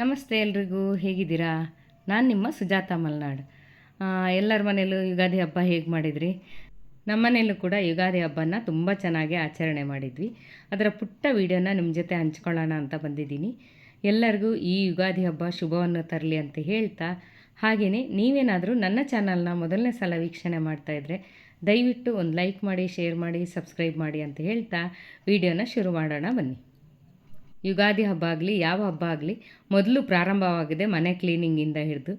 ನಮಸ್ತೆ ಎಲ್ರಿಗೂ, ಹೇಗಿದ್ದೀರಾ? ನಾನು ನಿಮ್ಮ ಸುಜಾತ ಮಲ್ನಾಡ್. ಎಲ್ಲರ ಮನೇಲೂ ಯುಗಾದಿ ಹಬ್ಬ ಹೇಗೆ ಮಾಡಿದ್ರಿ? ನಮ್ಮ ಮನೆಯಲ್ಲೂ ಕೂಡ ಯುಗಾದಿ ಹಬ್ಬನ ತುಂಬ ಚೆನ್ನಾಗಿ ಆಚರಣೆ ಮಾಡಿದ್ವಿ. ಅದರ ಪುಟ್ಟ ವಿಡಿಯೋನ ನಿಮ್ಮ ಜೊತೆ ಹಂಚ್ಕೊಳ್ಳೋಣ ಅಂತ ಬಂದಿದ್ದೀನಿ. ಎಲ್ಲರಿಗೂ ಈ ಯುಗಾದಿ ಹಬ್ಬ ಶುಭವನ್ನು ತರಲಿ ಅಂತ ಹೇಳ್ತಾ ಹಾಗೆಯೇ ನೀವೇನಾದರೂ ನನ್ನ ಚಾನಲ್ನ ಮೊದಲನೇ ಸಲ ವೀಕ್ಷಣೆ ಮಾಡ್ತಾಯಿದ್ರೆ ದಯವಿಟ್ಟು ಒಂದು ಲೈಕ್ ಮಾಡಿ, ಶೇರ್ ಮಾಡಿ, ಸಬ್ಸ್ಕ್ರೈಬ್ ಮಾಡಿ ಅಂತ ಹೇಳ್ತಾ, ವಿಡಿಯೋನ ಶುರು ಮಾಡೋಣ ಬನ್ನಿ. ಯುಗಾದಿ ಹಬ್ಬ ಆಗಲಿ, ಯಾವ ಹಬ್ಬ ಆಗಲಿ, ಮೊದಲು ಪ್ರಾರಂಭವಾಗಿದೆ ಮನೆ ಕ್ಲೀನಿಂಗಿಂದ ಹಿಡಿದು.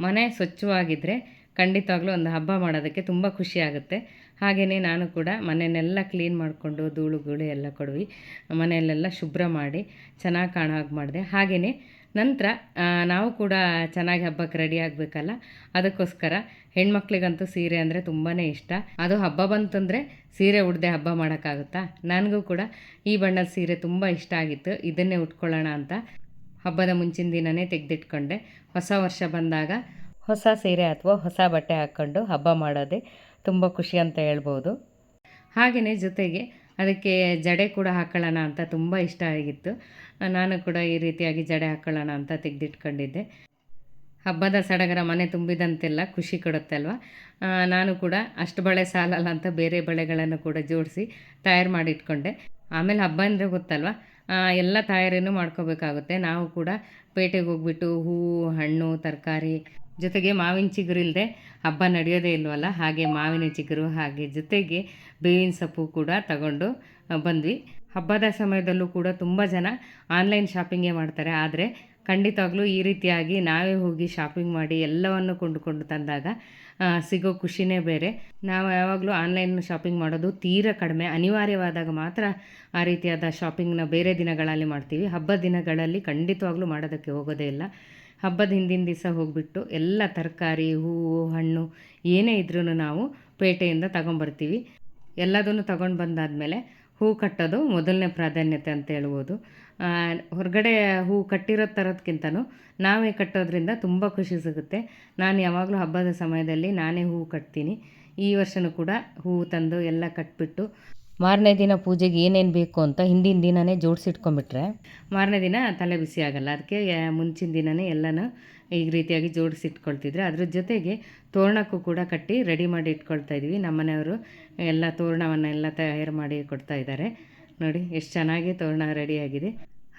ಮನೆ ಸ್ವಚ್ಛವಾಗಿದ್ದರೆ ಖಂಡಿತವಾಗ್ಲೂ ಒಂದು ಹಬ್ಬ ಮಾಡೋದಕ್ಕೆ ತುಂಬ ಖುಷಿ ಆಗುತ್ತೆ. ಹಾಗೆಯೇ ನಾನು ಕೂಡ ಮನೆಯನ್ನೆಲ್ಲ ಕ್ಲೀನ್ ಮಾಡಿಕೊಂಡು ಧೂಳು ಗೂಳು ಎಲ್ಲ ಕೊಡ್ವಿ. ಮನೆಯಲ್ಲೆಲ್ಲ ಶುಭ್ರ ಮಾಡಿ, ಚೆನ್ನಾಗಿ ಕಾಣೋ ಹಾಗೆ ಮಾಡಿದೆ. ಹಾಗೆಯೇ ನಂತರ ನಾವು ಕೂಡ ಚೆನ್ನಾಗಿ ಹಬ್ಬಕ್ಕೆ ರೆಡಿ ಆಗಬೇಕಲ್ಲ? ಅದಕ್ಕೋಸ್ಕರ ಹೆಣ್ಮಕ್ಳಿಗಂತೂ ಸೀರೆ ಅಂದರೆ ತುಂಬಾ ಇಷ್ಟ. ಅದು ಹಬ್ಬ ಬಂತಂದರೆ ಸೀರೆ ಉಡದೆ ಹಬ್ಬ ಮಾಡೋಕ್ಕಾಗುತ್ತಾ? ನನಗೂ ಕೂಡ ಈ ಬಣ್ಣದ ಸೀರೆ ತುಂಬ ಇಷ್ಟ ಆಗಿತ್ತು. ಇದನ್ನೇ ಉಟ್ಕೊಳ್ಳೋಣ ಅಂತ ಹಬ್ಬದ ಮುಂಚಿನ ದಿನವೇ ತೆಗೆದಿಟ್ಕೊಂಡೆ. ಹೊಸ ವರ್ಷ ಬಂದಾಗ ಹೊಸ ಸೀರೆ ಅಥವಾ ಹೊಸ ಬಟ್ಟೆ ಹಾಕ್ಕೊಂಡು ಹಬ್ಬ ಮಾಡೋದೇ ತುಂಬ ಖುಷಿ ಅಂತ ಹೇಳ್ಬೋದು. ಹಾಗೆಯೇ ಜೊತೆಗೆ ಅದಕ್ಕೆ ಜಡೆ ಕೂಡ ಹಾಕೊಳ್ಳೋಣ ಅಂತ ತುಂಬ ಇಷ್ಟ ಆಗಿತ್ತು. ನಾನು ಕೂಡ ಈ ರೀತಿಯಾಗಿ ಜಡೆ ಹಾಕ್ಕೊಳ್ಳೋಣ ಅಂತ ತೆಗೆದಿಟ್ಕೊಂಡಿದ್ದೆ. ಹಬ್ಬದ ಸಡಗರ ಮನೆ ತುಂಬಿದಂತೆಲ್ಲ ಖುಷಿ ಕೊಡುತ್ತೆ ಅಲ್ವಾ ನಾನು ಕೂಡ ಅಷ್ಟು ಬಳೆ ಸಾಲಲ್ಲ ಅಂತ ಬೇರೆ ಬಳೆಗಳನ್ನು ಕೂಡ ಜೋಡಿಸಿ ತಯಾರು ಮಾಡಿಟ್ಕೊಂಡೆ. ಆಮೇಲೆ ಹಬ್ಬ ಅಂದರೆ ಗೊತ್ತಲ್ವ? ಎಲ್ಲ ತಯಾರಿನೂ ಮಾಡ್ಕೋಬೇಕಾಗುತ್ತೆ. ನಾವು ಕೂಡ ಪೇಟೆಗೆ ಹೋಗ್ಬಿಟ್ಟು ಹೂವು, ಹಣ್ಣು, ತರಕಾರಿ ಜೊತೆಗೆ ಮಾವಿನ ಚಿಗುರು ಇಲ್ಲದೆ ಹಬ್ಬ ನಡೆಯೋದೇ ಇಲ್ವಲ್ಲ, ಹಾಗೆ ಮಾವಿನ ಚಿಗುರು ಹಾಗೆ ಜೊತೆಗೆ ಬೇವಿನ ಸೊಪ್ಪು ಕೂಡ ತಗೊಂಡು ಬಂದ್ವಿ. ಹಬ್ಬದ ಸಮಯದಲ್ಲೂ ಕೂಡ ತುಂಬ ಜನ ಆನ್ಲೈನ್ ಶಾಪಿಂಗೇ ಮಾಡ್ತಾರೆ. ಆದರೆ ಖಂಡಿತವಾಗ್ಲೂ ಈ ರೀತಿಯಾಗಿ ನಾವೇ ಹೋಗಿ ಶಾಪಿಂಗ್ ಮಾಡಿ ಎಲ್ಲವನ್ನು ಕೊಂಡುಕೊಂಡು ತಂದಾಗ ಸಿಗೋ ಖುಷಿನೇ ಬೇರೆ. ನಾವು ಯಾವಾಗಲೂ ಆನ್ಲೈನ್ ಶಾಪಿಂಗ್ ಮಾಡೋದು ತೀರ ಕಡಿಮೆ. ಅನಿವಾರ್ಯವಾದಾಗ ಮಾತ್ರ ಆ ರೀತಿಯಾದ ಶಾಪಿಂಗ್ನ ಬೇರೆ ದಿನಗಳಲ್ಲಿ ಮಾಡ್ತೀವಿ. ಹಬ್ಬದ ದಿನಗಳಲ್ಲಿ ಖಂಡಿತವಾಗ್ಲೂ ಮಾಡೋದಕ್ಕೆ ಹೋಗೋದೇ ಇಲ್ಲ. ಹಬ್ಬದ ಹಿಂದಿನ ದಿವಸ ಹೋಗಿಬಿಟ್ಟು ಎಲ್ಲ ತರಕಾರಿ, ಹೂವು, ಹಣ್ಣು ಏನೇ ಇದ್ರೂ ನಾವು ಪೇಟೆಯಿಂದ ತಗೊಂಬರ್ತೀವಿ. ಎಲ್ಲದನ್ನು ತಗೊಂಡು ಬಂದಾದಮೇಲೆ ಹೂ ಕಟ್ಟೋದು ಮೊದಲನೇ ಪ್ರಾಧಾನ್ಯತೆ ಅಂತ ಹೇಳ್ಬೋದು. ಹೊರಗಡೆ ಹೂ ಕಟ್ಟಿರೋ ಥರದ್ಕಿಂತನೂ ನಾವೇ ಕಟ್ಟೋದ್ರಿಂದ ತುಂಬ ಖುಷಿ ಸಿಗುತ್ತೆ. ನಾನು ಯಾವಾಗಲೂ ಹಬ್ಬದ ಸಮಯದಲ್ಲಿ ನಾನೇ ಹೂವು ಕಟ್ತೀನಿ. ಈ ವರ್ಷನೂ ಕೂಡ ಹೂವು ತಂದು ಎಲ್ಲ ಕಟ್ಬಿಟ್ಟು ಮಾರನೇ ದಿನ ಪೂಜೆಗೆ ಏನೇನು ಬೇಕು ಅಂತ ಹಿಂದಿನ ದಿನವೇ ಜೋಡಿಸಿಟ್ಕೊಂಡ್ಬಿಟ್ರೆ. ಮಾರನೇ ದಿನ ತಲೆ ಬಿಸಿ ಆಗಲ್ಲ. ಅದಕ್ಕೆ ಮುಂಚಿನ ದಿನವೇ ಎಲ್ಲನೂ ಈ ರೀತಿಯಾಗಿ ಜೋಡಿಸಿಟ್ಕೊಳ್ತಿದ್ರೆ. ಅದ್ರ ಜೊತೆಗೆ ತೋರಣಕ್ಕೂ ಕೂಡ ಕಟ್ಟಿ ರೆಡಿ ಮಾಡಿ ಇಟ್ಕೊಳ್ತಾ ಇದ್ವಿ. ನಮ್ಮನೆಯವರು ಎಲ್ಲ ತೋರಣವನ್ನು ಎಲ್ಲ ತಯಾರು ಮಾಡಿ ಕೊಡ್ತಾ ಇದ್ದಾರೆ. ನೋಡಿ, ಎಷ್ಟು ಚೆನ್ನಾಗಿ ತೋರಣ ರೆಡಿಯಾಗಿದೆ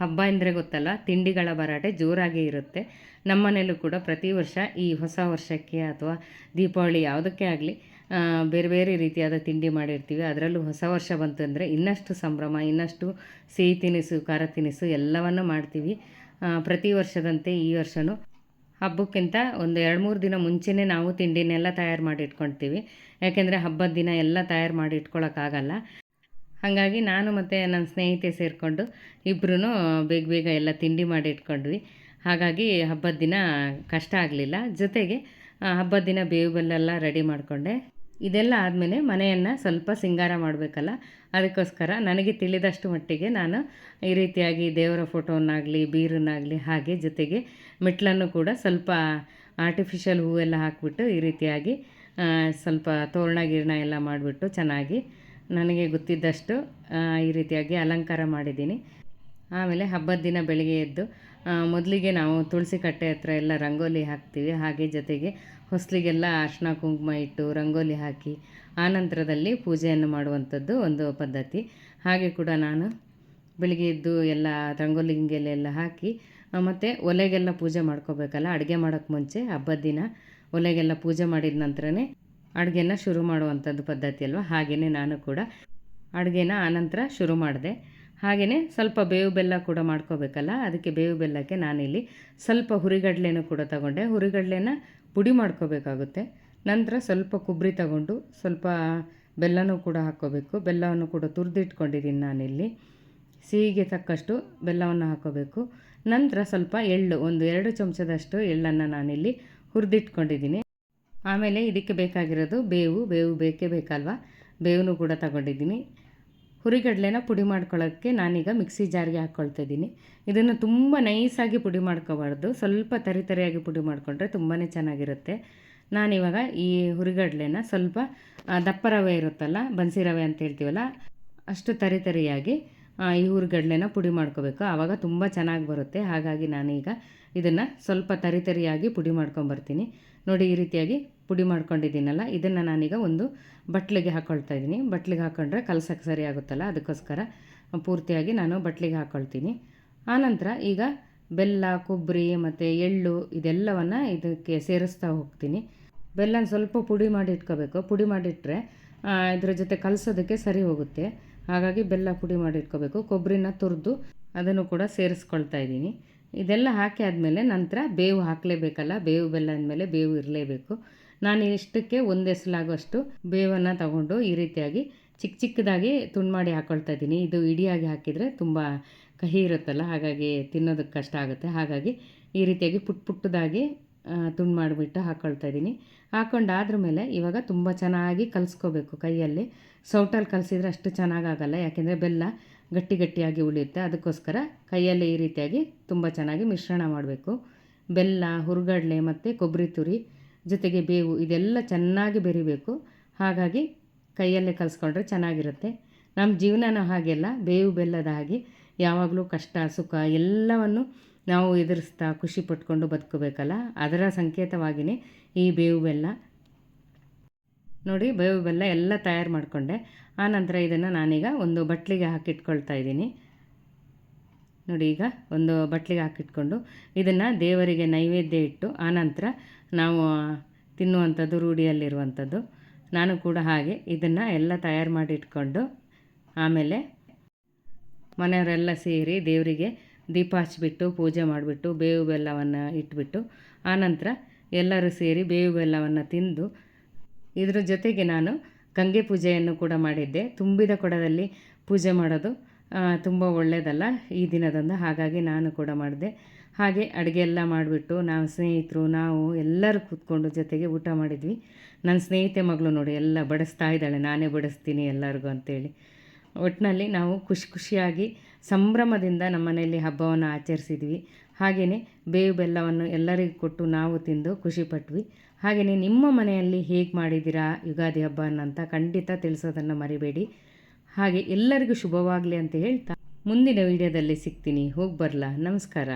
ಹಬ್ಬ ಅಂದರೆ ಗೊತ್ತಲ್ಲ, ತಿಂಡಿಗಳ ಭರಾಟೆ ಜೋರಾಗಿ ಇರುತ್ತೆ. ನಮ್ಮನೇಲೂ ಕೂಡ ಪ್ರತಿ ವರ್ಷ ಈ ಹೊಸ ವರ್ಷಕ್ಕೆ ಅಥವಾ ದೀಪಾವಳಿ ಯಾವುದಕ್ಕೆ ಆಗಲಿ ಬೇರೆ ಬೇರೆ ರೀತಿಯಾದ ತಿಂಡಿ ಮಾಡಿರ್ತೀವಿ. ಅದರಲ್ಲೂ ಹೊಸ ವರ್ಷ ಬಂತು ಅಂದರೆ ಇನ್ನಷ್ಟು ಸಂಭ್ರಮ, ಇನ್ನಷ್ಟು ಸಿಹಿ ತಿನಿಸು, ಖಾರ ತಿನಿಸು ಎಲ್ಲವನ್ನು ಮಾಡ್ತೀವಿ. ಪ್ರತಿ ವರ್ಷದಂತೆ ಈ ವರ್ಷವೂ ಹಬ್ಬಕ್ಕಿಂತ ಒಂದು ಎರಡು ಮೂರು ದಿನ ಮುಂಚೆನೇ ನಾವು ತಿಂಡಿನೆಲ್ಲ ತಯಾರು ಮಾಡಿ ಇಟ್ಕೊಳ್ತೀವಿ. ಯಾಕೆಂದರೆ ಹಬ್ಬದ ದಿನ ಎಲ್ಲ ತಯಾರು ಮಾಡಿ ಇಟ್ಕೊಳ್ಳೋಕ್ಕಾಗಲ್ಲ ಹಾಗಾಗಿ ನಾನು ಮತ್ತು ನನ್ನ ಸ್ನೇಹಿತೆ ಸೇರಿಕೊಂಡು ಇಬ್ಬರೂ ಬೇಗ ಬೇಗ ಎಲ್ಲ ತಿಂಡಿ ಮಾಡಿ ಇಟ್ಕೊಂಡ್ವಿ. ಹಾಗಾಗಿ ಹಬ್ಬದ ದಿನ ಕಷ್ಟ ಆಗಲಿಲ್ಲ. ಜೊತೆಗೆ ಹಬ್ಬದ ದಿನ ಬೇವು ಬೆಲ್ಲ ರೆಡಿ ಮಾಡಿಕೊಂಡೆ. ಇದೆಲ್ಲ ಆದಮೇಲೆ ಮನೆಯನ್ನು ಸ್ವಲ್ಪ ಸಿಂಗಾರ ಮಾಡಬೇಕಲ್ಲ? ಅದಕ್ಕೋಸ್ಕರ ನನಗೆ ತಿಳಿದಷ್ಟು ಮಟ್ಟಿಗೆ ನಾನು ಈ ರೀತಿಯಾಗಿ ದೇವರ ಫೋಟೋವನ್ನಾಗಲಿ, ಬೀರನ್ನಾಗಲಿ ಹಾಗೆ ಜೊತೆಗೆ ಮೆಟ್ಲನ್ನು ಕೂಡ ಸ್ವಲ್ಪ ಆರ್ಟಿಫಿಷಿಯಲ್ ಹೂವೆಲ್ಲ ಹಾಕಿಬಿಟ್ಟು ಈ ರೀತಿಯಾಗಿ ಸ್ವಲ್ಪ ತೋರಣ ಗಿರಣ ಎಲ್ಲ ಮಾಡಿಬಿಟ್ಟು ಚೆನ್ನಾಗಿ ನನಗೆ ಗೊತ್ತಿದ್ದಷ್ಟು ಈ ರೀತಿಯಾಗಿ ಅಲಂಕಾರ ಮಾಡಿದ್ದೀನಿ. ಆಮೇಲೆ ಹಬ್ಬದ ದಿನ ಬೆಳಿಗ್ಗೆ ಎದ್ದು ಮೊದಲಿಗೆ ನಾವು ತುಳಸಿ ಕಟ್ಟೆ ಹತ್ರ ಎಲ್ಲ ರಂಗೋಲಿ ಹಾಕ್ತೀವಿ. ಹಾಗೆ ಜೊತೆಗೆ ಹೊಸಲಿಗೆಲ್ಲ ಅರ್ಶಿನ ಕುಂಕುಮ ಇಟ್ಟು ರಂಗೋಲಿ ಹಾಕಿ ಆನಂತರದಲ್ಲಿ ಪೂಜೆಯನ್ನು ಮಾಡುವಂಥದ್ದು ಒಂದು ಪದ್ಧತಿ. ಹಾಗೆ ಕೂಡ ನಾನು ಬೆಳಿಗ್ಗೆ ಎದ್ದು ಎಲ್ಲ ರಂಗೋಲಿ ಗಿಂಗೋಲಿ ಎಲ್ಲ ಹಾಕಿ ಮತ್ತು ಒಲೆಗೆಲ್ಲ ಪೂಜೆ ಮಾಡ್ಕೋಬೇಕಲ್ಲ, ಅಡುಗೆ ಮಾಡೋಕ್ಕೆ ಮುಂಚೆ ಹಬ್ಬದ ದಿನ ಒಲೆಗೆಲ್ಲ ಪೂಜೆ ಮಾಡಿದ ನಂತರನೇ ಅಡುಗೆನ ಶುರು ಮಾಡುವಂಥದ್ದು ಪದ್ಧತಿ ಅಲ್ವಾ? ಹಾಗೆಯೇ ನಾನು ಕೂಡ ಅಡುಗೆನ ಆನಂತರ ಶುರು ಮಾಡಿದೆ. ಹಾಗೆಯೇ ಸ್ವಲ್ಪ ಬೇವು ಬೆಲ್ಲ ಕೂಡ ಮಾಡ್ಕೋಬೇಕಲ್ಲ, ಅದಕ್ಕೆ ಬೇವು ಬೆಲ್ಲಕ್ಕೆ ನಾನಿಲ್ಲಿ ಸ್ವಲ್ಪ ಹುರಿಗಡಲೆನೂ ಕೂಡ ತಗೊಂಡೆ. ಹುರಿಗಡಲೆನ ಪುಡಿ ಮಾಡ್ಕೋಬೇಕಾಗುತ್ತೆ. ನಂತರ ಸ್ವಲ್ಪ ಕೊಬ್ಬರಿ ತಗೊಂಡು ಸ್ವಲ್ಪ ಬೆಲ್ಲನೂ ಕೂಡ ಹಾಕ್ಕೋಬೇಕು. ಬೆಲ್ಲವನ್ನು ಕೂಡ ತುರಿದಿಟ್ಕೊಂಡಿದ್ದೀನಿ ನಾನಿಲ್ಲಿ. ಸಿಹಿಗೆ ತಕ್ಕಷ್ಟು ಬೆಲ್ಲವನ್ನು ಹಾಕ್ಕೋಬೇಕು. ನಂತರ ಸ್ವಲ್ಪ ಎಳ್ಳು, ಒಂದು ಎರಡು ಚಮಚದಷ್ಟು ಎಳ್ಳನ್ನು ನಾನಿಲ್ಲಿ ಹುರಿದಿಟ್ಕೊಂಡಿದ್ದೀನಿ. ಆಮೇಲೆ ಇದಕ್ಕೆ ಬೇಕಾಗಿರೋದು ಬೇವು. ಬೇವು ಬೇಕೇ ಬೇಕಲ್ವಾ? ಬೇವೂ ಕೂಡ ತಗೊಂಡಿದ್ದೀನಿ. ಹುರಿಗಡಲೆನ ಪುಡಿ ಮಾಡ್ಕೊಳ್ಳೋಕ್ಕೆ ನಾನೀಗ ಮಿಕ್ಸಿ ಜಾರಿಗೆ ಹಾಕ್ಕೊಳ್ತಾ ಇದ್ದೀನಿ. ಇದನ್ನು ತುಂಬ ನೈಸಾಗಿ ಪುಡಿ ಮಾಡ್ಕೋಬಾರ್ದು. ಸ್ವಲ್ಪ ತರಿ ತರಿಯಾಗಿ ಪುಡಿ ಮಾಡಿಕೊಂಡ್ರೆ ತುಂಬಾ ಚೆನ್ನಾಗಿರುತ್ತೆ. ನಾನಿವಾಗ ಈ ಹುರಿಗಡಲೆನ ಸ್ವಲ್ಪ ದಪ್ಪ ರವೆ ಇರುತ್ತಲ್ಲ, ಬನ್ಸಿ ರವೆ ಅಂತ ಹೇಳ್ತೀವಲ್ಲ, ಅಷ್ಟು ತರಿ ತರಿಯಾಗಿ ಈ ಹುರಿಗಡಲೆನ ಪುಡಿ ಮಾಡ್ಕೋಬೇಕು. ಆವಾಗ ತುಂಬ ಚೆನ್ನಾಗಿ ಬರುತ್ತೆ. ಹಾಗಾಗಿ ನಾನೀಗ ಇದನ್ನು ಸ್ವಲ್ಪ ತರಿ ತರಿಯಾಗಿ ಪುಡಿ ಮಾಡ್ಕೊಂಬರ್ತೀನಿ. ನೋಡಿ ಈ ರೀತಿಯಾಗಿ ಪುಡಿ ಮಾಡ್ಕೊಂಡಿದ್ದೀನಲ್ಲ ಇದನ್ನು ನಾನೀಗ ಒಂದು ಬಟ್ಲಿಗೆ ಹಾಕ್ಕೊಳ್ತಾ ಇದ್ದೀನಿ. ಬಟ್ಲಿಗೆ ಹಾಕ್ಕೊಂಡ್ರೆ ಕಲ್ಸಕ್ಕೆ ಸರಿ ಆಗುತ್ತಲ್ಲ ಅದಕ್ಕೋಸ್ಕರ ಪೂರ್ತಿಯಾಗಿ ನಾನು ಬಟ್ಲಿಗೆ ಹಾಕ್ಕೊಳ್ತೀನಿ ಆನಂತರ ಈಗ ಬೆಲ್ಲ ಕೊಬ್ಬರಿ ಮತ್ತು ಎಳ್ಳು ಇದೆಲ್ಲವನ್ನು ಇದಕ್ಕೆ ಸೇರಿಸ್ತಾ ಹೋಗ್ತೀನಿ. ಬೆಲ್ಲನ ಸ್ವಲ್ಪ ಪುಡಿ ಮಾಡಿ ಇಟ್ಕೋಬೇಕು. ಪುಡಿ ಮಾಡಿಟ್ರೆ ಆ, ಇದ್ರ ಜೊತೆ ಕಲಸೋದಕ್ಕೆ ಸರಿ ಹೋಗುತ್ತೆ. ಹಾಗಾಗಿ ಬೆಲ್ಲ ಪುಡಿ ಮಾಡಿ ಇಟ್ಕೋಬೇಕು. ಕೊಬ್ಬರಿನ ತುರಿದು ಅದನ್ನು ಕೂಡ ಸೇರಿಸ್ಕೊಳ್ತಾ ಇದ್ದೀನಿ. ಇದೆಲ್ಲ ಹಾಕಿ ಆದಮೇಲೆ ನಂತರ ಬೇವು ಹಾಕಲೇಬೇಕಲ್ಲ ಬೇವು ಬೆಲ್ಲ ಅಂದಮೇಲೆ ಬೇವು ಇರಲೇಬೇಕು. ನಾನು ಇಷ್ಟಕ್ಕೆ ಒಂದು ಬೇವನ್ನು ತಗೊಂಡು ಈ ರೀತಿಯಾಗಿ ಚಿಕ್ಕ ಚಿಕ್ಕದಾಗಿ ತುಂಡು ಮಾಡಿ ಹಾಕ್ಕೊಳ್ತಾ ಇದ್ದೀನಿ. ಇದು ಇಡಿಯಾಗಿ ಹಾಕಿದರೆ ತುಂಬ ಕಹಿ ಇರುತ್ತಲ್ಲ, ಹಾಗಾಗಿ ತಿನ್ನೋದಕ್ಕೆ ಕಷ್ಟ ಆಗುತ್ತೆ. ಹಾಗಾಗಿ ಈ ರೀತಿಯಾಗಿ ಪುಟ್ ಪುಟ್ಟದಾಗಿ ತುಂಡು ಮಾಡಿಬಿಟ್ಟು ಹಾಕ್ಕೊಳ್ತಾ ಇದ್ದೀನಿ. ಹಾಕ್ಕೊಂಡಾದ್ರ ಮೇಲೆ ಇವಾಗ ತುಂಬ ಚೆನ್ನಾಗಿ ಕಲಿಸ್ಕೋಬೇಕು ಕೈಯಲ್ಲಿ. ಸೌಟಲ್ಲಿ ಕಲಸಿದ್ರೆ ಅಷ್ಟು ಚೆನ್ನಾಗಾಗಲ್ಲ, ಯಾಕೆಂದರೆ ಬೆಲ್ಲ ಗಟ್ಟಿ ಗಟ್ಟಿಯಾಗಿ ಉಳಿಯುತ್ತೆ. ಅದಕ್ಕೋಸ್ಕರ ಕೈಯಲ್ಲಿ ಈ ರೀತಿಯಾಗಿ ತುಂಬ ಚೆನ್ನಾಗಿ ಮಿಶ್ರಣ ಮಾಡಬೇಕು. ಬೆಲ್ಲ, ಹುರ್ಗಡ್ಲೆ ಮತ್ತು ಕೊಬ್ಬರಿ ತುರಿ ಜೊತೆಗೆ ಬೇವು ಇದೆಲ್ಲ ಚೆನ್ನಾಗಿ ಬೆರಿಬೇಕು. ಹಾಗಾಗಿ ಕೈಯಲ್ಲೇ ಕಲಿಸ್ಕೊಂಡ್ರೆ ಚೆನ್ನಾಗಿರುತ್ತೆ. ನಮ್ಮ ಜೀವನನ ಹಾಗೆಲ್ಲ ಬೇವು ಬೆಲ್ಲದ ಹಾಗೆ. ಯಾವಾಗಲೂ ಕಷ್ಟ, ಸುಖ ಎಲ್ಲವನ್ನು ನಾವು ಎದುರಿಸ್ತಾ ಖುಷಿ ಪಟ್ಕೊಂಡು ಬದುಕಬೇಕಲ್ಲ? ಅದರ ಸಂಕೇತವಾಗಿಯೇ ಈ ಬೇವು ಬೆಲ್ಲ. ನೋಡಿ, ಬೇವು ಬೆಲ್ಲ ಎಲ್ಲ ತಯಾರು ಮಾಡಿಕೊಂಡೆ. ಆನಂತರ ಇದನ್ನು ನಾನೀಗ ಒಂದು ಬಟ್ಲಿಗೆ ಹಾಕಿಟ್ಕೊಳ್ತಾ ಇದ್ದೀನಿ. ನೋಡಿ ಈಗ ಒಂದು ಬಟ್ಲಿಗೆ ಹಾಕಿಟ್ಕೊಂಡು ಇದನ್ನು ದೇವರಿಗೆ ನೈವೇದ್ಯ ಇಟ್ಟು ಆನಂತರ ನಾವು ತಿನ್ನುವಂಥದ್ದು, ರೂಢಿಯಲ್ಲಿರುವಂಥದ್ದು. ನಾನು ಕೂಡ ಹಾಗೆ ಇದನ್ನು ಎಲ್ಲ ತಯಾರು ಮಾಡಿ ಇಟ್ಕೊಂಡು ಆಮೇಲೆ ಮನೆಯವರೆಲ್ಲ ಸೇರಿ ದೇವರಿಗೆ ದೀಪ ಹಚ್ಚಿಬಿಟ್ಟು, ಪೂಜೆ ಮಾಡಿಬಿಟ್ಟು, ಬೇವು ಬೆಲ್ಲವನ್ನು ಇಟ್ಬಿಟ್ಟು ಆನಂತರ ಎಲ್ಲರೂ ಸೇರಿ ಬೇವು ಬೆಲ್ಲವನ್ನು ತಿಂದು ಇದರ ಜೊತೆಗೆ ನಾನು ಗಂಗೆ ಪೂಜೆಯನ್ನು ಕೂಡ ಮಾಡಿದ್ದೆ. ತುಂಬಿದ ಕೊಡದಲ್ಲಿ ಪೂಜೆ ಮಾಡೋದು ತುಂಬ ಒಳ್ಳೆಯದಲ್ಲ ಈ ದಿನದಂದು. ಹಾಗಾಗಿ ನಾನು ಕೂಡ ಮಾಡಿದೆ. ಹಾಗೆ ಅಡುಗೆ ಎಲ್ಲ ಮಾಡಿಬಿಟ್ಟು ನಾವು ಸ್ನೇಹಿತರು, ನಾವು ಎಲ್ಲರೂ ಕೂತ್ಕೊಂಡು ಜೊತೆಗೆ ಊಟ ಮಾಡಿದ್ವಿ. ನನ್ನ ಸ್ನೇಹಿತೆ ಮಗಳು ನೋಡಿ, ಎಲ್ಲ ಬಡಿಸ್ತಾ ಇದ್ದಾಳೆ. ನಾನೇ ಬಡಿಸ್ತೀನಿ ಎಲ್ಲರಿಗೂ ಅಂತೇಳಿ. ಒಟ್ಟಿನಲ್ಲಿ ನಾವು ಖುಷಿ ಖುಷಿಯಾಗಿ ಸಂಭ್ರಮದಿಂದ ನಮ್ಮ ಮನೆಯಲ್ಲಿ ಹಬ್ಬವನ್ನು ಆಚರಿಸಿದ್ವಿ. ಹಾಗೆಯೇ ಬೇವು ಬೆಲ್ಲವನ್ನು ಎಲ್ಲರಿಗೂ ಕೊಟ್ಟು ನಾವು ತಿಂದು ಖುಷಿಪಟ್ವಿ ಹಾಗೆಯೇ ನಿಮ್ಮ ಮನೆಯಲ್ಲಿ ಹೇಗೆ ಮಾಡಿದ್ದೀರಾ ಯುಗಾದಿ ಹಬ್ಬವನ್ನು ಅಂತ ಖಂಡಿತ ತಿಳಿಸೋದನ್ನು ಮರಿಬೇಡಿ. ಹಾಗೆ ಎಲ್ಲರಿಗೂ ಶುಭವಾಗಲಿ ಅಂತ ಹೇಳ್ತಾ ಮುಂದಿನ ವಿಡಿಯೋದಲ್ಲಿ ಸಿಗ್ತೀನಿ. ಹೋಗಿ ಬರಲಾ. ನಮಸ್ಕಾರ.